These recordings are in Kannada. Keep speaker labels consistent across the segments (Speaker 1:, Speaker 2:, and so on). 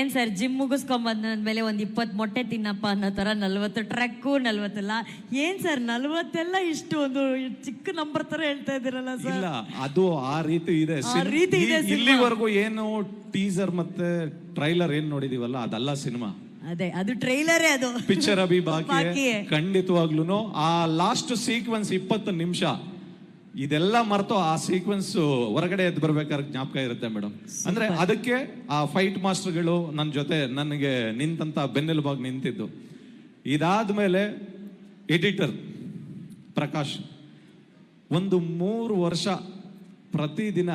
Speaker 1: ಏನ್ ಸರ್ ಜಿಮ್ ಮುಗಿಸ್ಕೊಂಡ್ ಬಂದ್ಮೇಲೆ ಒಂದ್ ಇಪ್ಪತ್ ಮೊಟ್ಟೆ ತಿನ್ನಪ್ಪ ಅನ್ನೋ ತರ ನಲ್ವತ್ತು ಟ್ರಕ್ಕು ನಲ್ವತ್ತೆಲ್ಲ. ಏನ್ ಸರ್ ನಲ್ವತ್ತೆಲ್ಲ ಇಷ್ಟು ಒಂದು ಚಿಕ್ಕ ನಂಬರ್ ತರ ಹೇಳ್ತಾ ಇದ್ದೀರಲ್ಲ ಸರ್?
Speaker 2: ಇಲ್ಲ ಅದು ಆ ರೀತಿ ಇದೆ.
Speaker 1: ಆ
Speaker 2: ಸಿನ್-
Speaker 1: ರೀತಿ ಇದೆ
Speaker 2: ಈ-
Speaker 1: ಸಿನಿಮಾ.
Speaker 2: ಇಲ್ಲಿವರೆಗೂ ಏನು ಟೀಸರ್ ಮತ್ತೆ ಟ್ರೈಲರ್ ಏನ್ ನೋಡಿದೀವಲ್ಲ ಅದಲ್ಲ ಸಿನಿಮಾ.
Speaker 1: ಅದೇ ಅದು ಟ್ರೈಲರೇ ಅದು.
Speaker 2: ಪಿಕ್ಚರ್ ಅಭಿ ಬಾಕಿ ಖಂಡಿತವಾಗ್ಲೂ ಆ ಲಾಸ್ಟ್ ಸೀಕ್ವೆನ್ಸ್ ಇಪ್ಪತ್ತು ನಿಮಿಷ. ಇದೆಲ್ಲ ಮರೆತು ಆ ಸೀಕ್ವೆನ್ಸ್ ಹೊರಗಡೆ ಎದ್ದು ಬರ್ಬೇಕಾದ್ರೆ ಜ್ಞಾಪಕ ಇರುತ್ತೆ ಮೇಡಮ್. ಅಂದ್ರೆ ಅದಕ್ಕೆ ಆ ಫೈಟ್ ಮಾಸ್ಟರ್ಗಳು ನನ್ನ ಜೊತೆ ನನಗೆ ನಿಂತಂತ ಬೆನ್ನೆಲುಬಾಗಿ ನಿಂತಿದ್ದು. ಇದಾದ್ಮೇಲೆ ಎಡಿಟರ್ ಪ್ರಕಾಶ್ ಒಂದು ಮೂರು ವರ್ಷ ಪ್ರತಿದಿನ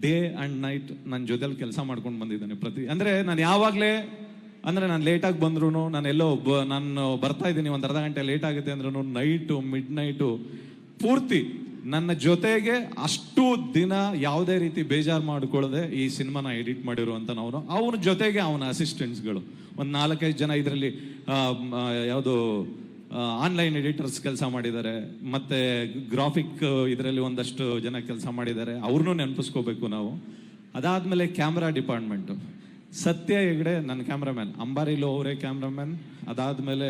Speaker 2: ಡೇ ಆ್ಯಂಡ್ ನೈಟ್ ನನ್ನ ಜೊತೆಲಿ ಕೆಲಸ ಮಾಡ್ಕೊಂಡು ಬಂದಿದ್ದಾನೆ ಪ್ರತಿ ಅಂದ್ರೆ ನಾನು ಯಾವಾಗಲೇ ಅಂದ್ರೆ ನಾನು ಲೇಟಾಗಿ ಬಂದ್ರೂ ನಾನು ಎಲ್ಲೋ ಬ ನಾನು ಬರ್ತಾ ಇದ್ದೀನಿ ಒಂದು ಅರ್ಧ ಗಂಟೆ ಲೇಟ್ ಆಗುತ್ತೆ ಅಂದ್ರೂ ನೈಟು ಮಿಡ್ ನೈಟು ಪೂರ್ತಿ ನನ್ನ ಜೊತೆಗೆ ಅಷ್ಟು ದಿನ ಯಾವುದೇ ರೀತಿ ಬೇಜಾರು ಮಾಡಿಕೊಳ್ಳದೆ ಈ ಸಿನಿಮಾನ ಎಡಿಟ್ ಮಾಡಿರುವಂತನವನು ಅವನ ಜೊತೆಗೆ ಅವನ ಅಸಿಸ್ಟೆಂಟ್ಸ್ಗಳು ಒಂದು ನಾಲ್ಕೈದು ಜನ ಇದರಲ್ಲಿ ಯಾವುದು ಆನ್ಲೈನ್ ಎಡಿಟರ್ಸ್ ಕೆಲಸ ಮಾಡಿದ್ದಾರೆ. ಮತ್ತೆ ಗ್ರಾಫಿಕ್ ಇದರಲ್ಲಿ ಒಂದಷ್ಟು ಜನ ಕೆಲಸ ಮಾಡಿದ್ದಾರೆ. ಅವ್ರನ್ನೂ ನೆನಪಿಸ್ಕೋಬೇಕು ನಾವು. ಅದಾದಮೇಲೆ ಕ್ಯಾಮ್ರಾ ಡಿಪಾರ್ಟ್ಮೆಂಟು ಸತ್ಯ ಹೆಗಡೆ ನನ್ನ ಕ್ಯಾಮ್ರಾಮ್ಯಾನ್ ಅಂಬಾರಿಲು ಅವರೇ ಕ್ಯಾಮ್ರಾಮ್ಯಾನ್ ಅದಾದ್ಮೇಲೆ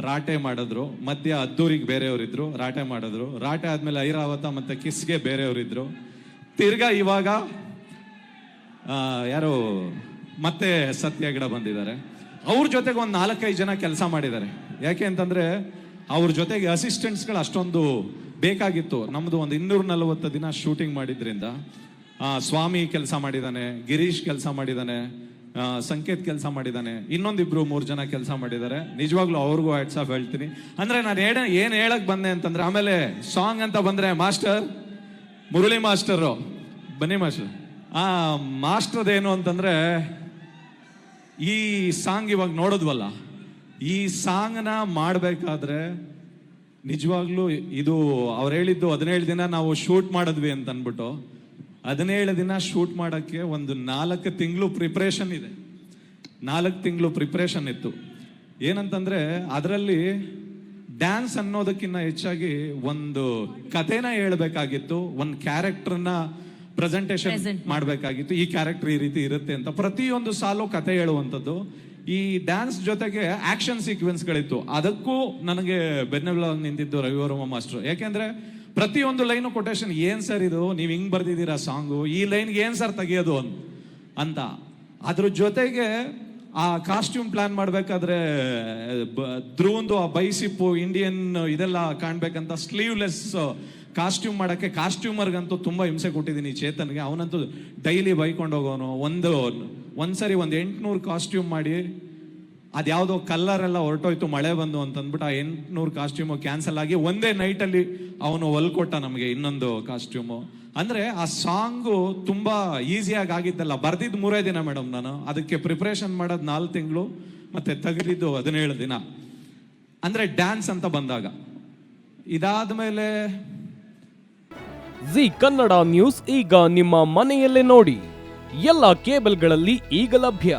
Speaker 2: ರಾಟೆ ಮಾಡಿದ್ರು. ಮಧ್ಯ ಅದ್ದೂರಿಗೆ ಬೇರೆಯವರಿದ್ರು, ರಾಟೆ ಮಾಡಿದ್ರು. ರಾಟೆ ಆದ್ಮೇಲೆ ಐರಾವತ ಮತ್ತೆ ಕಿಸ್ಗೆ ಬೇರೆಯವರಿದ್ರು. ತಿರ್ಗಾ ಇವಾಗ ಯಾರು ಮತ್ತೆ ಸತ್ಯ ಗಿಡ ಬಂದಿದ್ದಾರೆ. ಅವ್ರ ಜೊತೆಗೆ ಒಂದು ನಾಲ್ಕೈದು ಜನ ಕೆಲಸ ಮಾಡಿದ್ದಾರೆ. ಯಾಕೆ ಅಂತಂದ್ರೆ ಅವ್ರ ಜೊತೆಗೆ ಅಸಿಸ್ಟೆಂಟ್ಸ್ಗಳು ಅಷ್ಟೊಂದು ಬೇಕಾಗಿತ್ತು. ನಮ್ದು ಒಂದು ಇನ್ನೂರ ನಲವತ್ತು ದಿನ ಶೂಟಿಂಗ್ ಮಾಡಿದ್ರಿಂದ. ಸ್ವಾಮಿ ಕೆಲಸ ಮಾಡಿದ್ದಾನೆ ಗಿರೀಶ್ ಕೆಲಸ ಮಾಡಿದ್ದಾನೆ ಸಂಕೇತ್ ಕೆಲಸ ಮಾಡಿದ್ದಾನೆ ಇನ್ನೊಂದಿಬ್ರು ಮೂರು ಜನ ಕೆಲಸ ಮಾಡಿದ್ದಾರೆ ನಿಜವಾಗ್ಲೂ ಅವ್ರಿಗೂ ಹ್ಯಾಟ್ಸ್ ಆಫ್ ಹೇಳ್ತೀನಿ. ಅಂದ್ರೆ ನಾನು ಹೇಳ, ಏನ್ ಹೇಳಕ್ ಬಂದೆ ಅಂತಂದ್ರೆ, ಆಮೇಲೆ ಸಾಂಗ್ ಅಂತ ಬಂದ್ರೆ ಮಾಸ್ಟರ್, ಮುರಳಿ ಮಾಸ್ಟರು. ಬನ್ನಿ ಮಾಸ್ಟರ್. ಆ ಮಾಸ್ಟರ್ ಏನು ಅಂತಂದ್ರೆ, ಈ ಸಾಂಗ್ ಇವಾಗ ನೋಡಿದ್ವಲ್ಲ, ಈ ಸಾಂಗ್ನ ಮಾಡಬೇಕಾದ್ರೆ ನಿಜವಾಗ್ಲೂ ಇದು ಅವ್ರು ಹೇಳಿದ್ದು ಹದಿನೇಳು ದಿನ ನಾವು ಶೂಟ್ ಮಾಡಿದ್ವಿ ಅಂತ ಅಂದ್ಬಿಟ್ಟು ಹದಿನೇಳು ದಿನ ಶೂಟ್ ಮಾಡೋಕ್ಕೆ ಒಂದು ನಾಲ್ಕು ತಿಂಗಳು ಪ್ರಿಪ್ರೇಷನ್ ಇದೆ. ನಾಲ್ಕು ತಿಂಗಳು ಪ್ರಿಪ್ರೇಷನ್ ಇತ್ತು. ಏನಂತಂದರೆ ಅದರಲ್ಲಿ ಡ್ಯಾನ್ಸ್ ಅನ್ನೋದಕ್ಕಿಂತ ಹೆಚ್ಚಾಗಿ ಒಂದು ಕಥೆನ ಹೇಳ್ಬೇಕಾಗಿತ್ತು ಒಂದು ಕ್ಯಾರೆಕ್ಟರ್ನ ಪ್ರೆಸೆಂಟೇಷನ್ ಮಾಡಬೇಕಾಗಿತ್ತು. ಈ ಕ್ಯಾರೆಕ್ಟರ್ ಈ ರೀತಿ ಇರುತ್ತೆ ಅಂತ. ಪ್ರತಿಯೊಂದು ಸಾಲು ಕತೆ ಹೇಳುವಂಥದ್ದು. ಈ ಡ್ಯಾನ್ಸ್ ಜೊತೆಗೆ ಆಕ್ಷನ್ ಸೀಕ್ವೆನ್ಸ್ಗಳಿತ್ತು ಅದಕ್ಕೂ ನನಗೆ ಬೆನ್ನೆಲ್ಲ ನಿಂತಿದ್ದು ರವಿವರ್ಮ ಮಾಸ್ಟರ್. ಯಾಕೆಂದ್ರೆ ಪ್ರತಿಯೊಂದು ಲೈನು ಕೊಟೇಶನ್ ಏನ್ ಸರ್ ಇದು? ನೀವು ಹಿಂಗೆ ಬರ್ದಿದ್ದೀರಾ ಸಾಂಗು? ಈ ಲೈನ್ಗೆ ಏನ್ ಸರ್ ತೆಗಿಯೋದು? ಅಂತ. ಅದ್ರ ಜೊತೆಗೆ ಆ ಕಾಸ್ಟ್ಯೂಮ್ ಪ್ಲಾನ್ ಮಾಡಬೇಕಾದ್ರೆ ಧ್ರುವಂದು ಆ ಬೈಸಿಪ್ಪು ಇಂಡಿಯನ್ ಇದೆಲ್ಲ ಕಾಣ್ಬೇಕಂತ ಸ್ಲೀವ್ಲೆಸ್ ಕಾಸ್ಟ್ಯೂಮ್ ಮಾಡಕ್ಕೆ ಕಾಸ್ಟ್ಯೂಮರ್ಗಂತೂ ತುಂಬಾ ಹಿಂಸೆ ಕೊಟ್ಟಿದ್ದೀನಿ ಚೇತನ್ಗೆ. ಅವನಂತೂ ಡೈಲಿ ಬೈಕೊಂಡು ಹೋಗೋನು. ಒಂದು ಒಂದ್ಸರಿ ಒಂದು ಎಂಟ್ನೂರು ಕಾಸ್ಟ್ಯೂಮ್ ಮಾಡಿ ಅದ್ಯಾವುದೋ ಕಲ್ಲರ್ ಎಲ್ಲ ಹೊರಟೋಯ್ತು, ಮಳೆ ಬಂದು ಅಂತ ಅಂದ್ಬಿಟ್ಟು ಆ ಎಂಟ್ನೂರು ಕಾಸ್ಟ್ಯೂಮು ಕ್ಯಾನ್ಸಲ್ ಆಗಿ ಒಂದೇ ನೈಟಲ್ಲಿ ಅವನು ಹೊಲ್ಕೊಟ್ಟ ನಮಗೆ ಇನ್ನೊಂದು ಕಾಸ್ಟ್ಯೂಮು ಅಂದ್ರೆ ಆ ಸಾಂಗು ತುಂಬಾ ಈಸಿಯಾಗಿ ಆಗಿದ್ದಲ್ಲ. ಬರ್ದಿದ್ದು ಮೂರೇ ದಿನ ಮೇಡಮ್ ನಾನು. ಅದಕ್ಕೆ ಪ್ರಿಪ್ರೇಷನ್ ಮಾಡೋದು ನಾಲ್ಕು ತಿಂಗಳು, ಮತ್ತೆ ತೆಗೆದಿದ್ದು ಹದಿನೇಳು ದಿನ. ಅಂದ್ರೆ ಡ್ಯಾನ್ಸ್ ಅಂತ ಬಂದಾಗ. ಇದಾದ ಮೇಲೆ
Speaker 3: ಜಿ ಕನ್ನಡ ನ್ಯೂಸ್ ಈಗ ನಿಮ್ಮ ಮನೆಯಲ್ಲೇ ನೋಡಿ. ಎಲ್ಲ ಕೇಬಲ್ಗಳಲ್ಲಿ ಈಗ ಲಭ್ಯ.